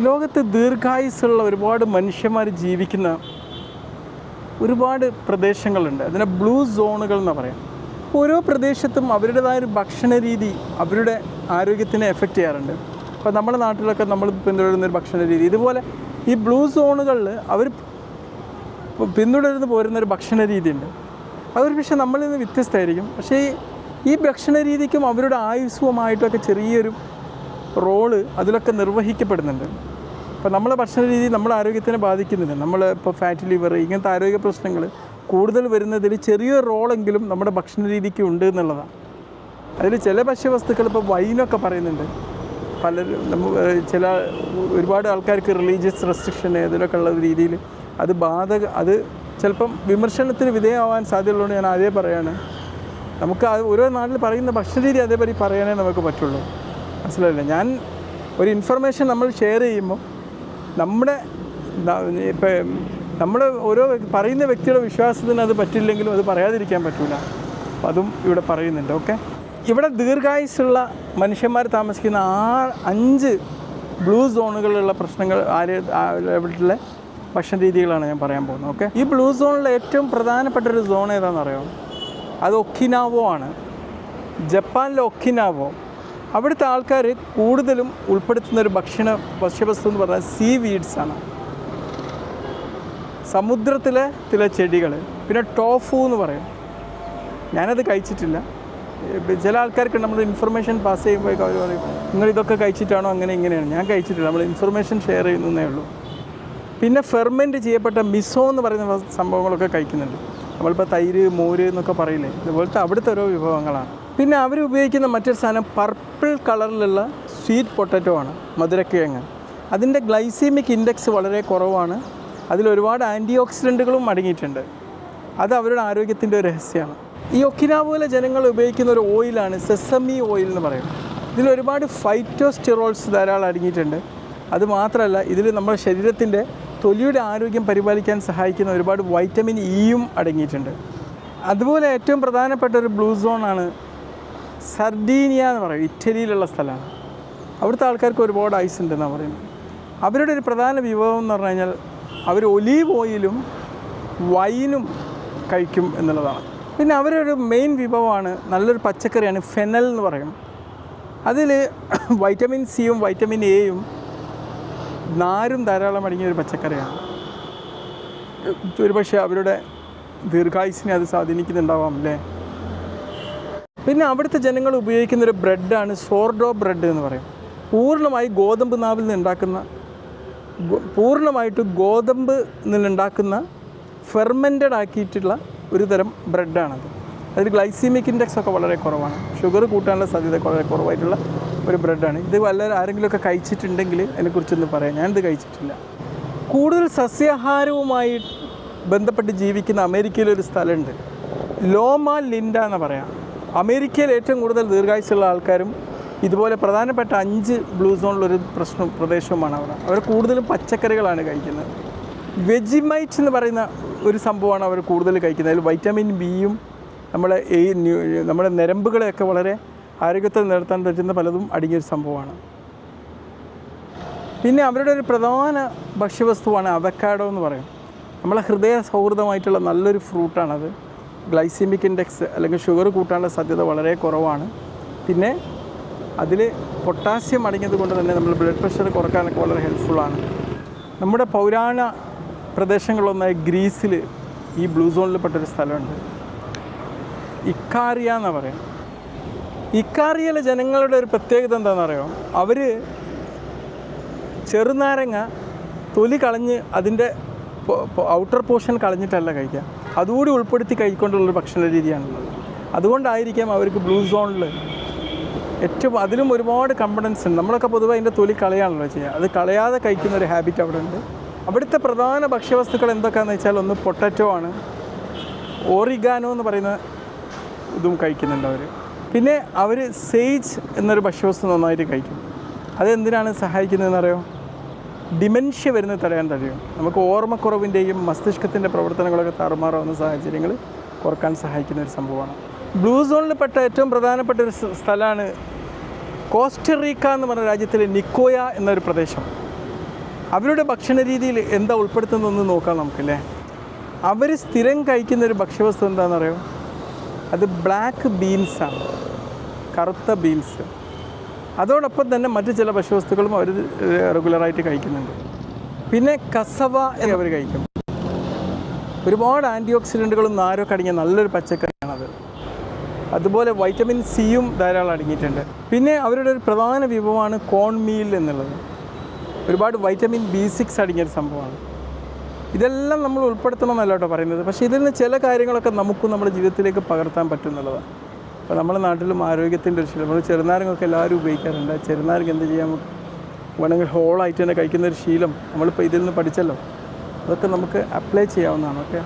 ലോകത്ത് ദീർഘായുസ്സുള്ള ഒരുപാട് മനുഷ്യന്മാർ ജീവിക്കുന്ന ഒരുപാട് പ്രദേശങ്ങളുണ്ട്. അതിനെ ബ്ലൂ സോണുകൾ എന്ന് പറയാം. ഓരോ പ്രദേശത്തും അവരുടേതായ ഒരു ഭക്ഷണ രീതി അവരുടെ ആരോഗ്യത്തിനെ എഫക്റ്റ് ചെയ്യാറുണ്ട്. അപ്പോൾ നമ്മുടെ നാട്ടിലൊക്കെ നമ്മൾ പിന്തുടരുന്ന ഒരു ഭക്ഷണ രീതി ഇതുപോലെ ഈ ബ്ലൂ സോണുകളിൽ അവർ പിന്തുടരുന്നു പോരുന്ന ഒരു ഭക്ഷണ രീതിയുണ്ട് അതൊരു പക്ഷേ നമ്മളിൽ നിന്ന് വ്യത്യസ്തമായിരിക്കും. പക്ഷേ ഈ- ഭക്ഷണ രീതിക്കും അവരുടെ ആയുസ്സുമായിട്ടൊക്കെ ചെറിയൊരു റോൾ അതിലൊക്കെ നിർവഹിക്കപ്പെടുന്നുണ്ട്. അപ്പോൾ നമ്മളെ ഭക്ഷണ രീതി നമ്മുടെ ആരോഗ്യത്തിനെ ബാധിക്കുന്നില്ല. നമ്മൾ ഇപ്പോൾ ഫാറ്റ് ലിവർ ഇങ്ങനത്തെ ആരോഗ്യ പ്രശ്നങ്ങൾ കൂടുതൽ വരുന്നതിൽ ചെറിയൊരു റോളെങ്കിലും നമ്മുടെ ഭക്ഷണ രീതിക്ക് ഉണ്ട് എന്നുള്ളതാണ്. അതിൽ ചില ഭക്ഷ്യവസ്തുക്കൾ ഇപ്പോൾ വൈനൊക്കെ പറയുന്നുണ്ട്. പലരും നമ്മ ചില ഒരുപാട് ആൾക്കാർക്ക് റിലീജിയസ് റെസ്ട്രിക്ഷൻ ഇതിലൊക്കെ ഉള്ള രീതിയിൽ അത് ബാധക അത് ചിലപ്പം വിമർശനത്തിന് വിധേയമാവാൻ സാധ്യതയുള്ളതുകൊണ്ട് ഞാൻ ആദ്യമേ പറയാണ്. നമുക്ക് ഓരോ നാട്ടിൽ പറയുന്ന ഭക്ഷണ രീതി അതേപടി പറയാനേ നമുക്ക് പറ്റുള്ളൂ. മനസ്സിലായില്ലേ? ഞാൻ ഒരു ഇൻഫർമേഷൻ നമ്മൾ ഷെയർ ചെയ്യുമ്പോൾ നമ്മുടെ ഇപ്പം നമ്മൾ ഓരോ പറയുന്ന വ്യക്തിയുടെ വിശ്വാസത്തിന് അത് പറ്റില്ലെങ്കിലും അത് പറയാതിരിക്കാൻ പറ്റില്ല അതും ഇവിടെ പറയുന്നുണ്ട് ഓക്കെ ഇവിടെ ദീർഘായുസുള്ള മനുഷ്യന്മാർ താമസിക്കുന്ന ആ അഞ്ച് ബ്ലൂ സോണുകളിലുള്ള പ്രശ്നങ്ങൾ ആരെ ഭക്ഷണ രീതികളാണ് ഞാൻ പറയാൻ പോകുന്നത് ഓക്കെ ഈ ബ്ലൂ സോണിലെ ഏറ്റവും പ്രധാനപ്പെട്ട ഒരു സോൺ ഏതാണെന്ന് അറിയാമോ അത് ഒക്കിനാവോ ആണ്. ജപ്പാനിലെ ഒക്കിനാവോ അവിടുത്തെ ആൾക്കാർ കൂടുതലും ഉൾപ്പെടുത്തുന്ന ഒരു ഭക്ഷണ ഭക്ഷ്യവസ്തു എന്ന് പറഞ്ഞാൽ സീ വീഡ്സ് ആണ്. സമുദ്രത്തിലെ ചില ചെടികൾ പിന്നെ ടോഫു എന്ന് പറയും. ഞാനത് കഴിച്ചിട്ടില്ല. ചില ആൾക്കാർക്ക് നമ്മൾ ഇൻഫർമേഷൻ പാസ് ചെയ്യുമ്പോൾ അവർ പറയും നിങ്ങൾ ഇതൊക്കെ കഴിച്ചിട്ടാണോ അങ്ങനെ ഇങ്ങനെയാണ്? ഞാൻ കഴിച്ചിട്ടില്ല. നമ്മൾ ഇൻഫർമേഷൻ ഷെയർ ചെയ്യുന്നതേ ഉള്ളൂ. പിന്നെ ഫെർമെന്റ് ചെയ്യപ്പെട്ട മിസോ എന്ന് പറയുന്ന സംഭവങ്ങളൊക്കെ കഴിക്കുന്നുണ്ട്. നമ്മളിപ്പോൾ തൈര് മോര് എന്നൊക്കെ പറയില്ലേ? ഇതുപോലത്തെ അവിടുത്തെ ഓരോ വിഭവങ്ങളാണ്. പിന്നെ അവർ ഉപയോഗിക്കുന്ന മറ്റൊരു സാധനം പർപ്പിൾ കളറിലുള്ള സ്വീറ്റ് പൊട്ടറ്റോ ആണ് മധുരക്കിഴങ്ങ്. അതിന്റെ ഗ്ലൈസീമിക് ഇൻഡെക്സ് വളരെ കുറവാണ്. അതിൽ ഒരുപാട് ആന്റി ഓക്സിഡന്റുകളും അടങ്ങിയിട്ടുണ്ട്. അത് അവരുടെ ആരോഗ്യത്തിന്റെ ഒരു രഹസ്യമാണ്. ഈ ഒക്കിനാവോയിലെ ജനങ്ങൾ ഉപയോഗിക്കുന്ന ഒരു ഓയിലാണ് സെസമി ഓയിൽ എന്ന് പറയുന്നത്. ഇതിൽ ഒരുപാട് ഫൈറ്റോസ്റ്റിറോൾസ് ധാരാളം അടങ്ങിയിട്ടുണ്ട്. അത് മാത്രമല്ല ഇതിൽ നമ്മുടെ ശരീരത്തിന്റെ തൊലിയുടെ ആരോഗ്യം പരിപാലിക്കാൻ സഹായിക്കുന്ന ഒരുപാട് വൈറ്റമിൻ ഇയും അടങ്ങിയിട്ടുണ്ട്. അതുപോലെ ഏറ്റവും പ്രധാനപ്പെട്ട ഒരു ബ്ലൂ സോണാണ് സർഡീനിയ എന്ന് പറയും ഇറ്റലിയിലുള്ള സ്ഥലമാണ്. അവിടുത്തെ ആൾക്കാർക്ക് ഒരുപാട് ഐസ് ഉണ്ടെന്നാണ് പറയുന്നത്. അവരുടെ ഒരു പ്രധാന വിഭവം എന്ന് പറഞ്ഞു കഴിഞ്ഞാൽ അവർ ഒലീവ് ഓയിലും വൈനും കഴിക്കും എന്നുള്ളതാണ്. പിന്നെ അവരൊരു മെയിൻ വിഭവമാണ് നല്ലൊരു പച്ചക്കറിയാണ് ഫെനൽ എന്ന് പറയും. അതിൽ വൈറ്റമിൻ സിയും വൈറ്റമിൻ എയും നാരും ധാരാളം അടങ്ങിയ ഒരു പച്ചക്കറിയാണ്. ഒരുപക്ഷെ അവരുടെ ദീർഘായുസിനെ അത് സ്വാധീനിക്കുന്നുണ്ടാവാം അല്ലേ? പിന്നെ അവിടുത്തെ ജനങ്ങൾ ഉപയോഗിക്കുന്ന ഒരു ബ്രെഡാണ് സോർഡോ ബ്രെഡ് എന്ന് പറയും. പൂർണമായി ഗോതമ്പ് നാവിൽ നിന്നുണ്ടാക്കുന്ന പൂർണമായിട്ട് ഗോതമ്പ് നിന്നുണ്ടാക്കുന്ന ഫെർമെന്റഡ് ആക്കിയിട്ടുള്ള ഒരു തരം ബ്രെഡാണത്. അതിൽ ഗ്ലൈസീമിക് ഇൻഡെക്സ് ഒക്കെ വളരെ കുറവാണ്. ഷുഗർ കൂട്ടാനുള്ള സാധ്യത വളരെ കുറവായിട്ടുള്ള ഒരു ബ്രെഡാണ്. ഇത് വല്ല ആരെങ്കിലുമൊക്കെ കഴിച്ചിട്ടുണ്ടെങ്കിൽ അതിനെക്കുറിച്ചൊന്ന് പറയാം. ഞാനിത് കഴിച്ചിട്ടില്ല. കൂടുതൽ സസ്യാഹാരവുമായി ബന്ധപ്പെട്ട് ജീവിക്കുന്ന അമേരിക്കയിലൊരു സ്ഥലമുണ്ട്. ലോമ ലിൻഡ എന്ന് പറയാം. അമേരിക്കയിൽ ഏറ്റവും കൂടുതൽ ദീർഘായുസുള്ള ആൾക്കാരും ഇതുപോലെ പ്രധാനപ്പെട്ട അഞ്ച് ബ്ലൂ സോണിലൊരു പ്രശ്നം പ്രദേശവുമാണ് അവിടെ. അവർ കൂടുതലും പച്ചക്കറികളാണ് കഴിക്കുന്നത്. വെജിമൈറ്റ് എന്ന് പറയുന്ന ഒരു സംഭവമാണ് അവർ കൂടുതൽ കഴിക്കുന്നത്. അതിൽ വൈറ്റമിൻ ബിയും നമ്മളെ ഈ നമ്മുടെ നരമ്പുകളെയൊക്കെ വളരെ ആരോഗ്യത്തിൽ നിലനിർത്താൻ പറ്റുന്ന പലതും അടങ്ങിയൊരു സംഭവമാണ്. പിന്നെ അവരുടെ ഒരു പ്രധാന ഭക്ഷ്യവസ്തുവാണ് അവക്കാഡോ എന്ന് പറയും. നമ്മളെ ഹൃദയ സൗഹൃദമായിട്ടുള്ള നല്ലൊരു ഫ്രൂട്ടാണത്. ഗ്ലൈസീമിക് ഇൻഡെക്സ് അല്ലെങ്കിൽ ഷുഗർ കൂട്ടാനുള്ള സാധ്യത വളരെ കുറവാണ്. പിന്നെ അതിൽ പൊട്ടാസ്യം അടങ്ങിയത് കൊണ്ട് തന്നെ നമ്മൾ ബ്ലഡ് പ്രഷർ കുറക്കാനൊക്കെ വളരെ ഹെൽപ്ഫുള്ളാണ് നമ്മുടെ പൗരാണ പ്രദേശങ്ങളിലൊന്നായ ഗ്രീസിൽ ഈ ബ്ലൂ സോണിൽ പെട്ടൊരു സ്ഥലമുണ്ട്. ഇക്കാറിയ എന്ന് പറയും. ഇക്കാറിയയിലെ ജനങ്ങളുടെ ഒരു പ്രത്യേകത എന്താണെന്നറിയോ? അവർ ചെറുനാരങ്ങ തൊലി കളഞ്ഞ് അതിന്റെ ഔട്ടർ പോർഷൻ കളഞ്ഞിട്ടല്ല കഴിക്കുക. അതുകൂടി ഉൾപ്പെടുത്തി കഴിക്കൊണ്ടുള്ളൊരു ഭക്ഷണ രീതിയാണുള്ളത്. അതുകൊണ്ടായിരിക്കാം അവർക്ക് ബ്ലൂ സോണിൽ ഏറ്റവും അതിലും ഒരുപാട് കമ്പണൻസ് ഉണ്ട്. നമ്മളൊക്കെ പൊതുവെ അതിന്റെ തൊലി കളയാണല്ലോ ചെയ്യുക. അത് കളയാതെ കഴിക്കുന്ന ഒരു ഹാബിറ്റ് അവിടെ ഉണ്ട്. അവിടുത്തെ പ്രധാന ഭക്ഷ്യവസ്തുക്കൾ എന്തൊക്കെയാണെന്ന് വെച്ചാൽ ഒന്ന് പൊട്ടറ്റോ ആണ്. ഓറിഗാനോ എന്ന് പറയുന്ന ഇതും കഴിക്കുന്നുണ്ട് അവർ പിന്നെ അവർ സെയ്ജ് എന്നൊരു ഭക്ഷ്യവസ്തു നന്നായിട്ട് കഴിക്കും. അതെന്തിനാണ് സഹായിക്കുന്നതെന്നറിയോ ഡിമെൻഷ്യ വരുന്നത് തടയാൻ കഴിയും നമുക്ക് ഓർമ്മക്കുറവിന്റെയും മസ്തിഷ്കത്തിന്റെ പ്രവർത്തനങ്ങളൊക്കെ താറുമാറാവുന്ന സാഹചര്യങ്ങൾ കുറയ്ക്കാൻ സഹായിക്കുന്ന ഒരു സംഭവമാണ്. ബ്ലൂ സോണിൽപ്പെട്ട ഏറ്റവും പ്രധാനപ്പെട്ട ഒരു സ്ഥലമാണ് കോസ്റ്ററീക്ക എന്ന് പറഞ്ഞ രാജ്യത്തിലെ നിക്കോയ എന്നൊരു പ്രദേശം. അവരുടെ ഭക്ഷണ രീതിയിൽ എന്താ ഉൾപ്പെടുത്തുന്നതെന്ന് നോക്കാം നമുക്കല്ലേ? അവർ സ്ഥിരം കഴിക്കുന്ന ഒരു ഭക്ഷ്യവസ്തു എന്താണെന്ന് അറിയോ അത് ബ്ലാക്ക് ബീൻസാണ്. കറുത്ത ബീൻസ്. അതോടൊപ്പം തന്നെ മറ്റ് ചില ഭക്ഷ്യവസ്തുക്കളും അവർ റെഗുലറായിട്ട് കഴിക്കുന്നുണ്ട്. പിന്നെ കസവ എന്ന് അവർ കഴിക്കും. ഒരുപാട് ആന്റി ഓക്സിഡന്റുകളും നാരൊക്കെ അടങ്ങിയ നല്ലൊരു പച്ചക്കറിയാണത്. അതുപോലെ വൈറ്റമിൻ സിയും ധാരാളം അടങ്ങിയിട്ടുണ്ട്. പിന്നെ അവരുടെ ഒരു പ്രധാന വിഭവമാണ് കോൺ മീൽ എന്നുള്ളത്. ഒരുപാട് വൈറ്റമിൻ ബി സിക്സ് അടങ്ങിയൊരു സംഭവമാണ്. ഇതെല്ലാം നമ്മൾ ഉൾപ്പെടുത്തണം എന്നല്ല കേട്ടോ പറയുന്നത്. പക്ഷേ ഇതിൽ നിന്ന് ചില കാര്യങ്ങളൊക്കെ നമുക്കും നമ്മുടെ ജീവിതത്തിലേക്ക് പകർത്താൻ പറ്റും എന്നുള്ളതാണ്. അപ്പോൾ നമ്മുടെ നാട്ടിലും ആരോഗ്യത്തിന്റെ ഒരു ശീലം. നമ്മൾ ചെറുനാരങ്ങൊക്കെ എല്ലാവരും ഉപയോഗിക്കാറുണ്ട്. ചെറുനാരങ്ങ എന്ത് ചെയ്യാം? വേണമെങ്കിൽ ഹോളായിട്ട് തന്നെ കഴിക്കുന്ന ഒരു ശീലം നമ്മളിപ്പോൾ ഇതിൽ നിന്ന് പഠിച്ചല്ലോ. അതൊക്കെ നമുക്ക് അപ്ലൈ ചെയ്യാവുന്നതാണ്. ഓക്കെ